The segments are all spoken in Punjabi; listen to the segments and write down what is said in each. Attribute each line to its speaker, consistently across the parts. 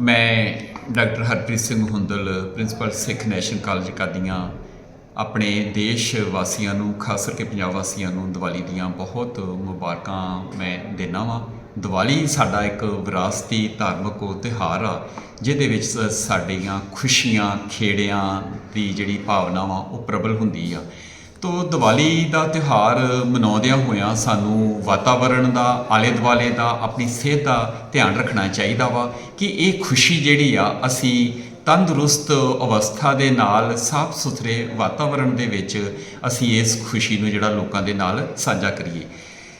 Speaker 1: ਮੈਂ doctor Harpreet Singh Hundal, principal Sikh national college Qadian, ਆਪਣੇ ਦੇਸ਼ ਵਾਸੀਆਂ ਨੂੰ, ਖਾਸ ਕਰਕੇ ਪੰਜਾਬ ਵਾਸੀਆਂ ਨੂੰ ਦੀਵਾਲੀ ਦੀਆਂ ਬਹੁਤ ਮੁਬਾਰਕਾਂ ਮੈਂ ਦੇਣਾ ਵਾਂ। ਦੀਵਾਲੀ ਸਾਡਾ ਇੱਕ ਵਿਰਾਸਤੀ ਧਾਰਮਿਕ ਉਹ ਤਿਉਹਾਰ ਆ, ਜਿਹਦੇ ਵਿੱਚ ਸਾਡੀਆਂ ਖੁਸ਼ੀਆਂ, ਖੇੜਿਆਂ ਦੀ ਜਿਹੜੀ ਭਾਵਨਾ ਵਾ ਉਹ ਪ੍ਰਬਲ ਹੁੰਦੀ ਆ। ਤੋ ਦੀਵਾਲੀ ਦਾ ਤਿਉਹਾਰ ਮਨਾਉਂਦਿਆਂ ਹੋਇਆਂ ਸਾਨੂੰ ਵਾਤਾਵਰਣ ਦਾ ਆਲੇ ਦੁਆਲੇ ਦਾ, ਆਪਣੀ ਸਿਹਤ ਦਾ ਧਿਆਨ ਰੱਖਣਾ ਚਾਹੀਦਾ ਵਾ ਕਿ ਇਹ ਖੁਸ਼ੀ ਜਿਹੜੀ ਆ, ਅਸੀਂ ਤੰਦਰੁਸਤ ਅਵਸਥਾ ਦੇ ਨਾਲ ਸਾਫ਼ ਸੁਥਰੇ ਵਾਤਾਵਰਣ ਦੇ ਵਿੱਚ ਅਸੀਂ ਇਸ ਖੁਸ਼ੀ ਨੂੰ ਜਿਹੜਾ ਲੋਕਾਂ ਦੇ ਨਾਲ ਸਾਂਝਾ ਕਰੀਏ।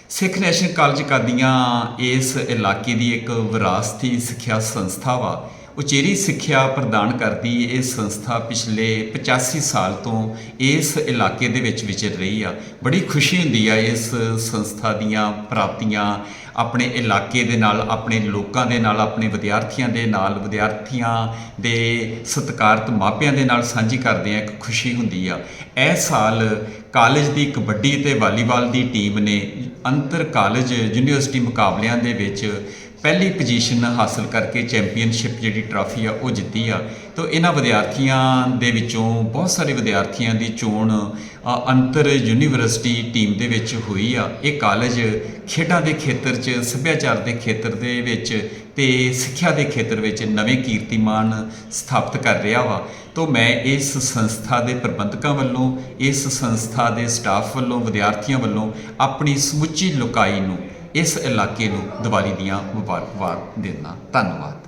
Speaker 1: ਸਿੱਖ ਨੈਸ਼ਨਲ ਕਾਲਜ ਕਾਦੀਆਂ ਇਸ ਇਲਾਕੇ ਦੀ ਇੱਕ ਵਿਰਾਸਤੀ ਸਿੱਖਿਆ ਸੰਸਥਾ ਵਾ ਉਚੇਰੀ ਸਿੱਖਿਆ ਪ੍ਰਦਾਨ ਕਰਦੀ ਇਹ ਸੰਸਥਾ ਪਿਛਲੇ 85 ਸਾਲ ਤੋਂ ਇਸ ਇਲਾਕੇ ਦੇ ਵਿੱਚ ਵਿਚਰ ਰਹੀ ਆ। ਬੜੀ ਖੁਸ਼ੀ ਹੁੰਦੀ ਆ ਇਸ ਸੰਸਥਾ ਦੀਆਂ ਪ੍ਰਾਪਤੀਆਂ ਆਪਣੇ ਇਲਾਕੇ ਦੇ ਨਾਲ, ਆਪਣੇ ਲੋਕਾਂ ਦੇ ਨਾਲ, ਆਪਣੇ ਵਿਦਿਆਰਥੀਆਂ ਦੇ ਨਾਲ, ਵਿਦਿਆਰਥੀਆਂ ਦੇ ਸਤਿਕਾਰਤ ਮਾਪਿਆਂ ਦੇ ਨਾਲ ਸਾਂਝੀ ਕਰਦੇ ਆ, ਇੱਕ ਖੁਸ਼ੀ ਹੁੰਦੀ ਆ। ਇਹ ਸਾਲ ਕਾਲਜ ਦੀ ਕਬੱਡੀ ਤੇ ਵਾਲੀਬਾਲ ਦੀ ਟੀਮ ਨੇ ਅੰਤਰ ਕਾਲਜ ਯੂਨੀਵਰਸਿਟੀ ਮੁਕਾਬਲਿਆਂ ਦੇ ਵਿੱਚ ਪਹਿਲੀ ਪੋਜੀਸ਼ਨ ਹਾਸਲ ਕਰਕੇ ਚੈਂਪੀਅਨਸ਼ਿਪ ਜਿਹੜੀ ਟਰਾਫੀ ਆ, ਉਹ ਜਿੱਤੀ ਆ। ਤਾਂ ਇਹਨਾਂ ਵਿਦਿਆਰਥੀਆਂ ਦੇ ਵਿੱਚੋਂ ਬਹੁਤ ਸਾਰੇ ਵਿਦਿਆਰਥੀਆਂ ਦੀ ਚੋਣ ਅੰਤਰ ਯੂਨੀਵਰਸਿਟੀ ਟੀਮ ਦੇ ਵਿੱਚ ਹੋਈ ਆ। ਇਹ ਕਾਲਜ ਖੇਡਾਂ ਦੇ ਖੇਤਰ 'ਚ, ਸੱਭਿਆਚਾਰ ਦੇ ਖੇਤਰ ਦੇ ਵਿੱਚ ਤੇ ਸਿੱਖਿਆ ਦੇ ਖੇਤਰ ਵਿੱਚ ਨਵੇਂ ਕੀਰਤੀਮਾਨ ਸਥਾਪਿਤ ਕਰ ਰਿਹਾ ਵਾ। ਤੋਂ ਮੈਂ ਇਸ ਸੰਸਥਾ ਦੇ ਪ੍ਰਬੰਧਕਾਂ ਵੱਲੋਂ, ਇਸ ਸੰਸਥਾ ਦੇ ਸਟਾਫ ਵੱਲੋਂ, ਵਿਦਿਆਰਥੀਆਂ ਵੱਲੋਂ ਆਪਣੀ ਸਮੁੱਚੀ ਲੁਕਾਈ ਨੂੰ ਇਸ ਇਲਾਕੇ ਨੂੰ ਦੀਵਾਲੀ ਦੀਆਂ ਮੁਬਾਰਕਬਾਦ ਦਿੰਦਾ ਧੰਨਵਾਦ।